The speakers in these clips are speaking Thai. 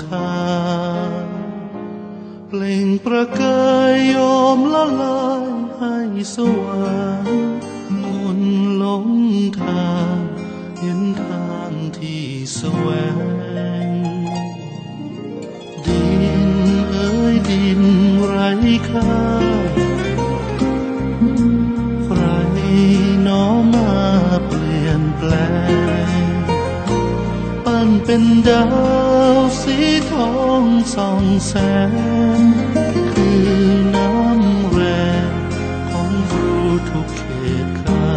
ส่องทาเปล่งประกายโยมละลายให้สว่างมนหลงทางเห็นทางที่แสวง ดินเอ้ยดินไร้ค่าใครน้อมาเปลี่ยนแปลง ปั้นเป็นดาว ทองส่องแสงคือน้ำแรงของครูทุกเขตคา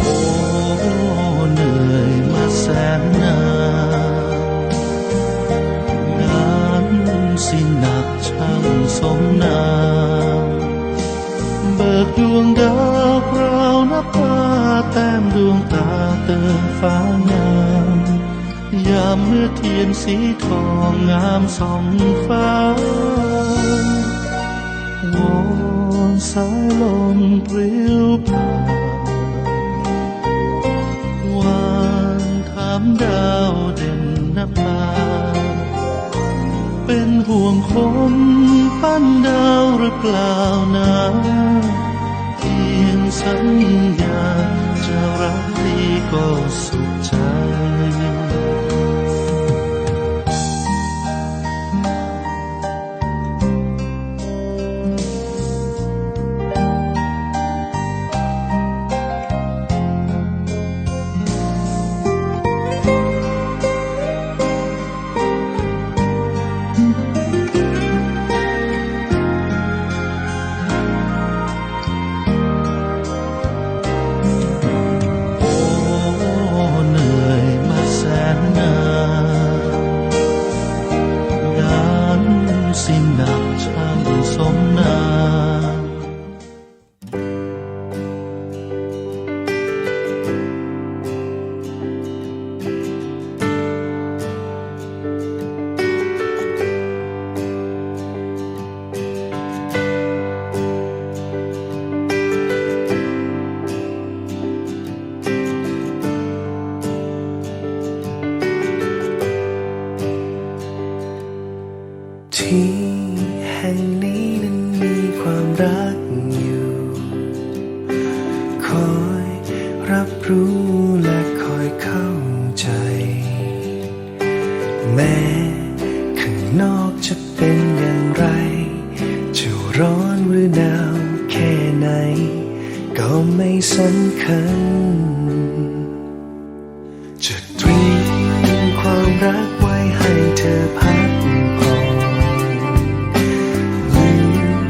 โอ้เหนื่อยมาแสนนานงานสิหนักช่างสมนามเบิกดวงดาวพราวนับตาแต้มดวงตาเติมฟ้า เมื่อเทียนสีทองงามสองฟ้าวอนสายลมปลิวผ่านวานถามดาวเด่นนภาเป็นห่วงคนปั้นดาวหรือเปล่านะเพียงสัญญาจะรักดีก็สุขใจำคัญ จะตรีความรักไว้ให้เธอพักผ่อนลืม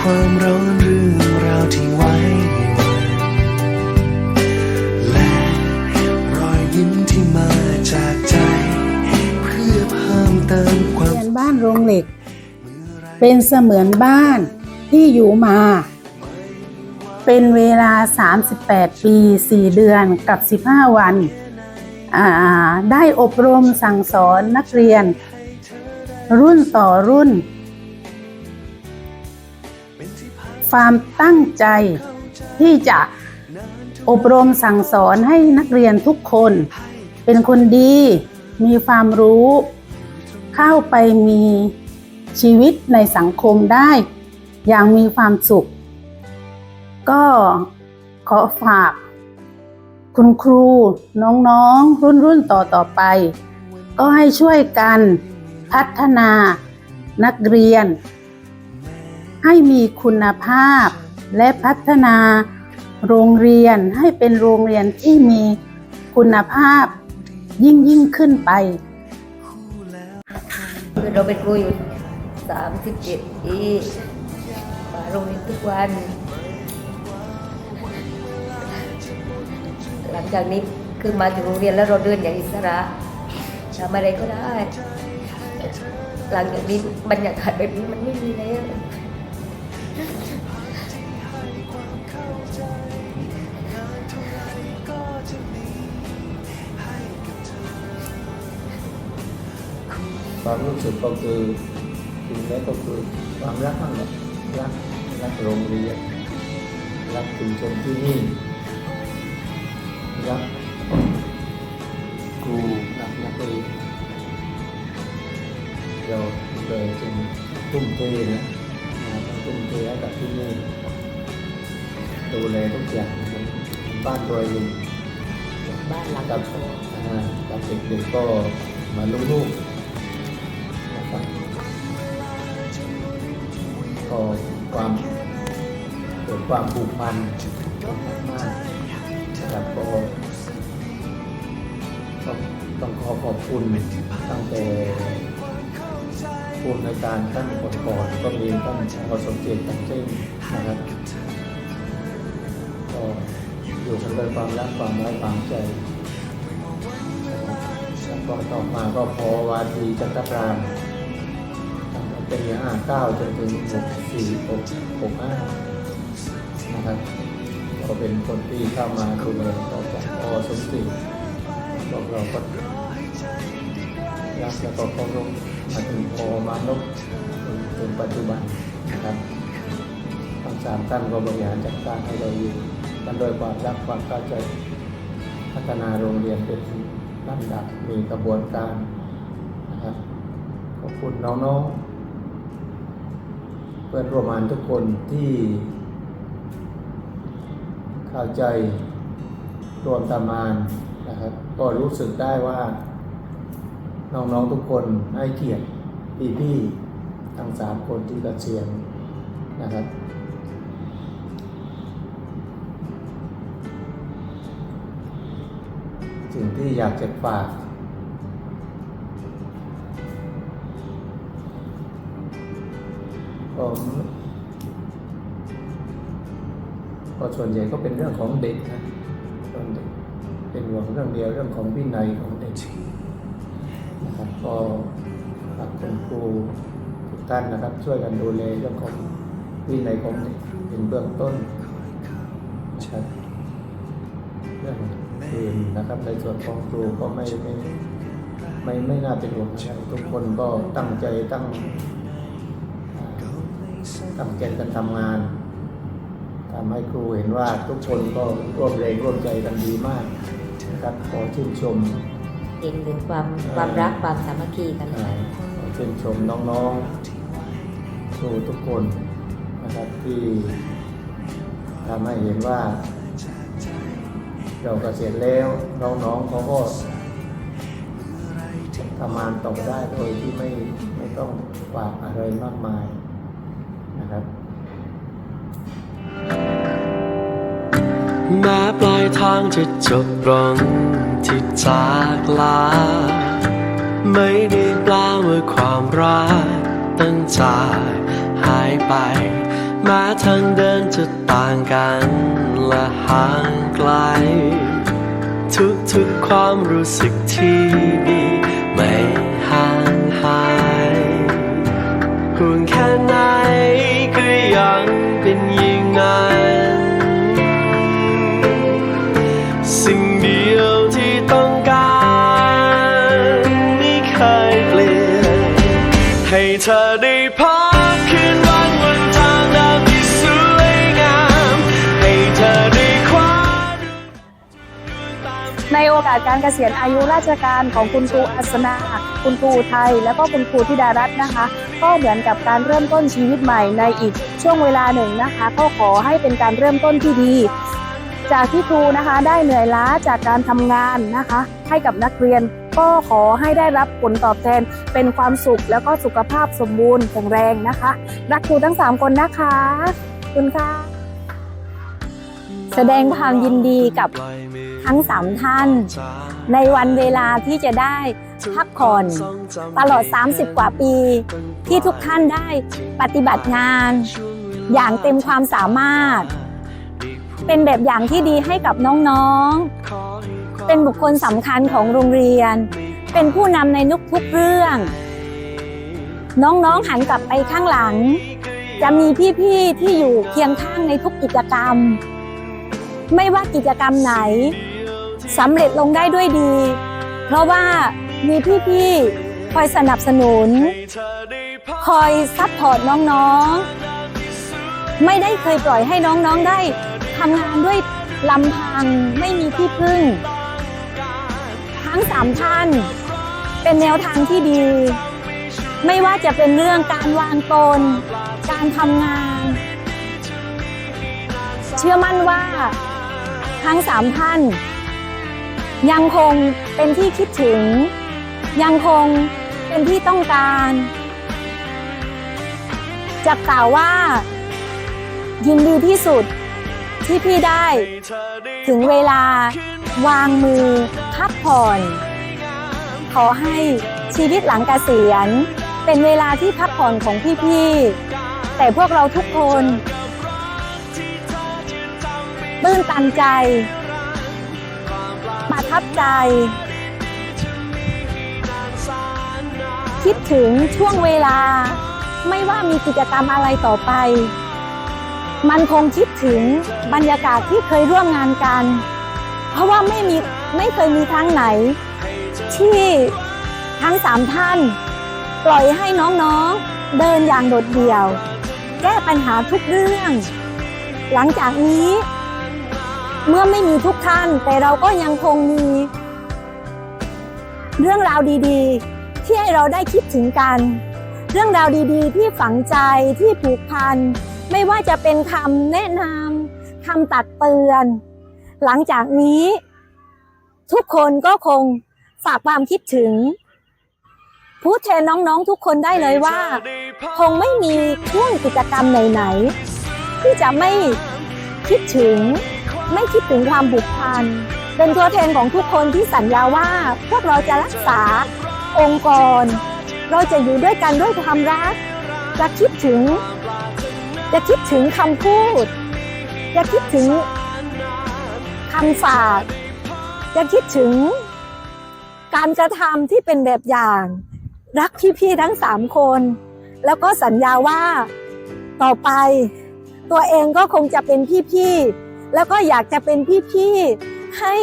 ความร้อนเรื่องราวที่ไว้วันและรอยยิ้มที่มาจากใจ เพื่อเพิ่มเติมความเรียนบ้านโรงเหล็ก เป็นเสมือนบ้านที่อยู่มา เป็นเวลา 38 ปี 4 เดือนกับ 15 วัน ได้อบรมสั่งสอนนักเรียน รุ่นต่อรุ่น ความตั้งใจที่จะอบรมสั่งสอนให้นักเรียนทุกคน เป็นคนดี มีความรู้ เข้าไปมีชีวิตในสังคมได้ อย่างมีความสุข ก็ขอฝาก คุณครูน้องๆ รุ่นรุ่นต่อต่อๆไป ก็ให้ช่วยกันพัฒนานักเรียน ให้มีคุณภาพและพัฒนาโรงเรียนให้เป็นโรงเรียนที่มีคุณภาพยิ่งยิ่งขึ้นไป คือเราเป็นครูอยู่สามสิบเจ็ดปีมาโรงเรียนทุกวัน หลังจากนี้คือมาถึงโรงเรียนแล้วเราเดินอย่างอิสระทำอะไรก็ได้ หลังจากนี้บรรยากาศแบบนี้มันไม่มีแล้วความรู้สึกก็คือจริงแล้วก็คือความรักนั่นแหละรักรักโรงเรียนรักชุมชนที่นี่ รักครูรักนักเรียนเราเลยจึงทุ่มเทนะนะต้องทุ่มเทให้กับที่นี่ดูแลทุกอย่างบ้านตัวเองบ้านหลังกับโตอ่ากับเด็กๆก็มาลูกๆนะครับก็ความเกิดความผูกพันมากๆนะ ครับก็ต้องต้องขอขอบคุณตั้งแต่ผู้ในการท่านก่อนก็มีท่านพอสมเจตตั้งเจ้งนะครับก็อยู่กันด้วยความรักความไว้วางใจแล้วก็ต่อมาก็พอวาทีจักรพรามตั้งแต่ปีห้าเก้าจนถึงหกสี่หกหกห้านะครับ ก็เป็นคนที่เข้ามาดูแลต่อจากพอสมศิษย์พวกเราก็รักแล้วก็เคารพมาถึงพอมานพจนถึงปัจจุบันนะครับทั้งสามท่านก็บริหารจัดการให้เราอยู่กันโดยความรักความเข้าใจพัฒนาโรงเรียนเป็นลำดับมีกระบวนการนะครับขอบคุณน้องๆเพื่อนร่วมงานทุกคนที่ เข้าใจรวมตามานนะครับ ก็รู้สึกได้ว่าน้องๆทุกคนให้เกียรติพี่ๆทั้งสามคนที่เกษียณนะครับสิ่งที่อยากจะฝากผม ก็ส่วนใหญ่ก็เป็นเรื่องของเด็กนะเรื่องเด็กเป็นห่วงเรื่องเดียวเรื่องของวินัยของเด็กนะครับก็ฝากคุณครูทุกท่านนะครับ ช่วยกันดูแลเรื่องของวินัยของเด็กเป็นเบื้องต้นนะครับเรื่องอื่นนะครับในส่วนของครูก็ไม่ไม่ไม่ไม่น่าเป็นห่วงอะทุกคนก็ตั้งใจตั้งตั้งใจกันทำงาน ทำให้ครูเห็นว่าทุกคนก็ร่วมแรงร่วมใจกันดีมากนะครับขอชื่นชมเห็นถึงความความรักความสามัคคีกันอ่าขอชื่นชมน้องๆครูทุกคนนะครับที่ทำให้เห็นว่าเราเกษียณแล้วน้องๆเขาก็ทำงานต่อได้โดยที่ไม่ไม่ต้องฝากอะไรมากมายนะครับ แม้ปลายทางจะจบลงที่จากลา ไม่ได้แปลว่าความรักตั้งใจหายไป แม้ทางเดินจะต่างกันและห่างไกล ทุกๆความรู้สึกที่ดีไม่ห่างหายห่วงแค่ไหน การเกษียณอายุราชการของคุณครูอัศนาคุณครูอุทัยแล้วก็คุณครูธิดารัตน์นะคะ ก็เหมือนกับการเริ่มต้นชีวิตใหม่ในอีกช่วงเวลาหนึ่งนะคะ ก็ขอให้เป็นการเริ่มต้นที่ดี จากที่ครูนะคะได้เหนื่อยล้าจากการทำงานนะคะ ให้กับนักเรียนก็ขอให้ได้รับผลตอบแทนเป็นความสุขแล้วก็สุขภาพสมบูรณ์แข็งแรงนะคะ รักครูทั้ง 3 คนนะคะ คุณค่ะ แสดงความยินดีกับทั้ง3ท่าน ในวันเวลาที่จะได้พักผ่อนตลอด 30 กว่าปี ที่ทุกท่านได้ปฏิบัติงาน อย่างเต็มความสามารถ เป็นแบบอย่างที่ดีให้กับน้องๆ เป็นบุคคลสำคัญของโรงเรียน เป็นผู้นำในนุกทุกเรื่อง น้องๆหันกลับไปข้างหลัง จะมีพี่ๆที่อยู่เคียงข้างในทุกกิจกรรม ไม่ว่ากิจกรรมไหนสำเร็จลงได้ด้วยดี เพราะว่ามีพี่ๆคอยสนับสนุน คอยซัพพอร์ตน้องๆ ไม่ได้เคยปล่อยให้น้องๆได้ทำงานด้วยลำพังไม่มีที่พึ่ง ทั้งสามท่าน เป็นแนวทางที่ดี ไม่ว่าจะเป็นเรื่องการวางตน การทำงาน เชื่อมั่นว่า ทั้งสามท่าน ยังคงเป็นที่คิดถึง ยังคงเป็นที่ต้องการจะกล่าวว่า ยินดีที่สุดที่พี่ได้ ถึงเวลาวางมือพักผ่อน ขอให้ชีวิตหลังเกษียณ เป็นเวลาที่พักผ่อนของพี่ๆแต่พวกเราทุกคน ตื้นตันใจ ประทับใจ คิดถึงช่วงเวลา ไม่ว่ามีกิจกรรมอะไรต่อไป มันคงคิดถึงบรรยากาศที่เคยร่วมงานกัน เพราะว่าไม่มีไม่เคยมีครั้งไหน ที่ทั้งสามท่าน ปล่อยให้น้องๆ เดินอย่างโดดเดี่ยว แก้ปัญหาทุกเรื่อง หลังจากนี้ เมื่อไม่มีทุกท่าน แต่เราก็ยังคงมี เรื่องราวดีๆ ที่ให้เราได้คิดถึงกัน เรื่องราวดีๆ ที่ฝังใจที่ผูกพัน ไม่ว่าจะเป็นคำแนะนำคำตักเตือน หลังจากนี้ ทุกคนก็คงฝากความคิดถึงพูดแทนน้องๆทุกคนได้เลยว่า คงไม่มีช่วงกิจกรรมไหนๆที่จะไม่คิดถึง ไม่คิดถึงความผูกพัน เป็นตัวแทนของทุกคนที่สัญญาว่า พวกเราจะรักษา องค์กร เราจะอยู่ด้วยกันด้วยความรัก จะคิดถึง จะคิดถึงคำพูด จะคิดถึงคำฝาก จะคิดถึง การกระทำที่เป็นแบบอย่าง รักพี่ๆทั้งสามคน แล้วก็สัญญาว่าต่อไป ตัวเองก็คงจะเป็นพี่ๆ แล้วก็อยากจะเป็นพี่ๆให้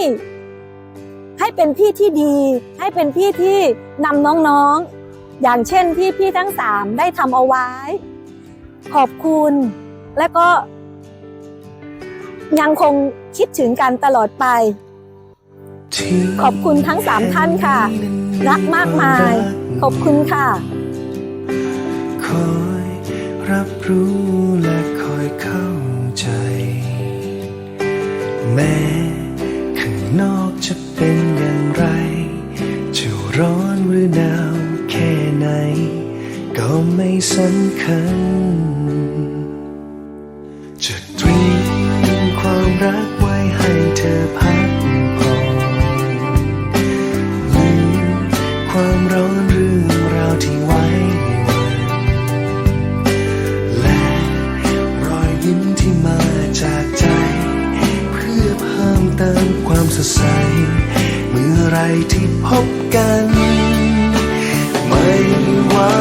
ให้เป็นพี่ที่ดี ให้เป็นพี่ที่นำน้องๆ อย่างเช่นที่พี่ทั้งสามได้ทำเอาไว้ ขอบคุณ และก็ ยังคงคิดถึงกันตลอดไป ขอบคุณทั้งสามท่านค่ะ รักมากมาย ขอบคุณค่ะคอยรับรู้และคอยเข้า แม้ข้างนอกจะเป็นอย่างไร จะร้อนหรือหนาวแค่ไหน ก็ไม่สำคัญ จะเตรียมความรักไว้ให้เธอพักผ่ เติมความสดใส เมื่อไรที่พบกัน ไม่ว่า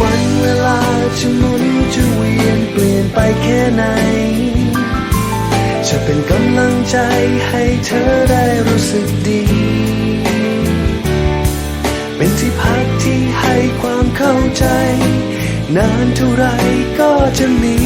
วันเวลาจะหมุนจะเวียนเปลี่ยนไปแค่ไหน จะเป็นกำลังใจให้เธอได้รู้สึกดี เป็นที่พักที่ให้ความเข้าใจ นานเท่าไรก็จะมี